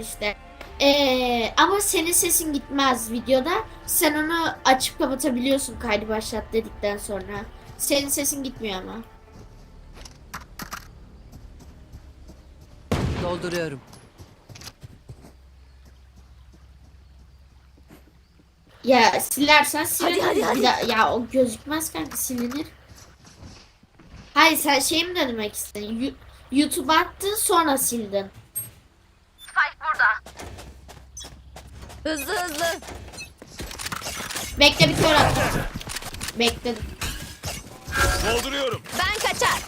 işte. Ee, ama senin sesin gitmez videoda. Sen onu açıp kapatabiliyorsun kaydı başlat dedikten sonra. Senin sesin gitmiyor ama. Dolduruyorum. Ya silersen silinir. hadi, hadi. Daha- ya o gözükmez kanka silinir. Hayır sen şey mi demek istedin? YouTube'a attın sonra sildin. Hızlı hızlı. Bekle bir kör attım. Bekledim. Dolduruyorum. Ben kaçar.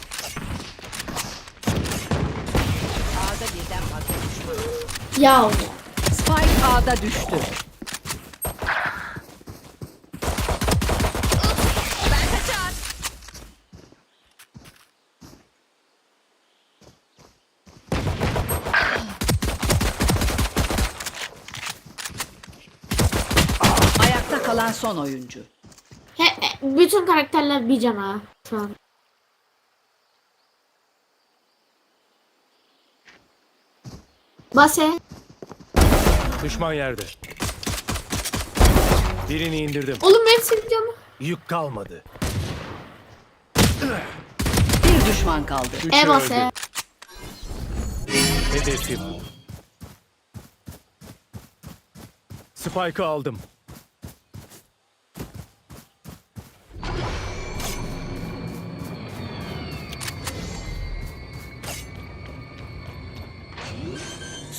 A'da birden fazla düşman. Ya Spike A'da düştü. Ben kaçar. Ayakta kalan son oyuncu. he, he, bütün karakterler ha şu an. Base. Düşman yerde. Birini indirdim. Oğlum ben sileceğim. Yük kalmadı. Bir düşman kaldı. Üçü E base. Hedefim. Spike'ı aldım.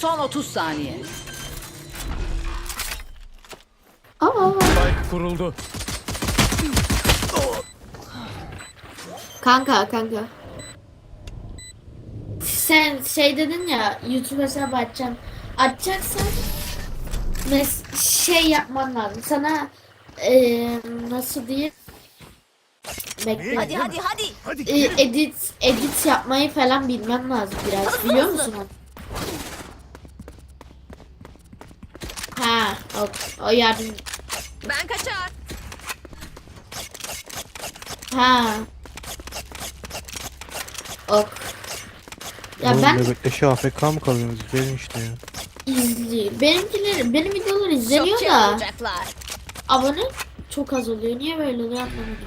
Son 30 saniye. Aa. Spike kuruldu. Kanka kanka. Sen şey dedin ya YouTube hesabı açacaksın. Açacaksan mes şey yapman lazım. Sana eee nasıl diyeyim? Bekle. Hadi hadi hadi. Hadi Ee, edit edit yapmayı falan bilmem lazım biraz. Biliyor musun o yardım. Ben kaçar. Ha. Ok. Ya Oğlum ben bebekleşe AFK mı kalıyorsunuz? Gelin işte ya. izliyorum. Benimkileri, benim videolar izleniyor da olacaklar. abone çok az oluyor. Niye böyle oluyor anlamadım.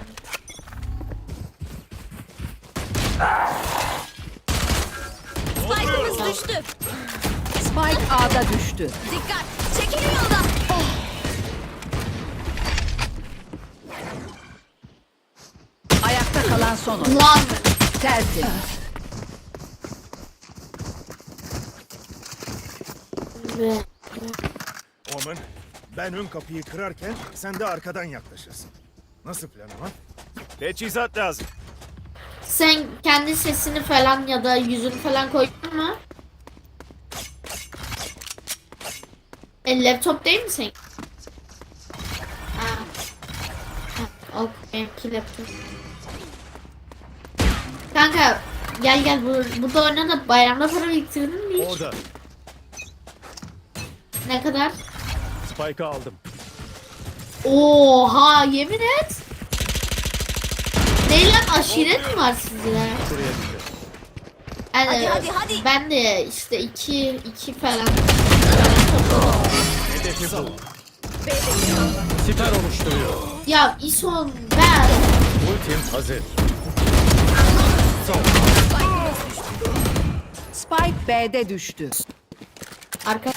Spike'ımız düştü. Spike A'da düştü. Dikkat! Çekilin yoldan. Ayakta kalan son oyuncu. Lan Tertemiz. Omen, ben ön kapıyı kırarken sen de arkadan yaklaşırsın. Nasıl plan ama? Teçhizat lazım. Sen kendi sesini falan ya da yüzünü falan koydun mu? E, laptop değil mi sen? Ha. Ha, ok, benimki laptop. Kanka gel gel burada oyna da bayramda para biriktirdin mi hiç? Orada. Ne kadar? Spike'ı aldım. Oha yemin et. Ne lan aşiret mi var sizde? Şuraya. Yani Hadi, hadi, hadi. Ben de işte iki iki falan. Hedefi bu. Siper oluşturuyor. Ya İson ben Ultim hazır. Spike B'de düştü. arka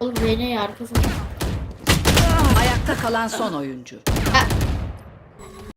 Oğlum beni arkasına. Ayakta kalan son oyuncu.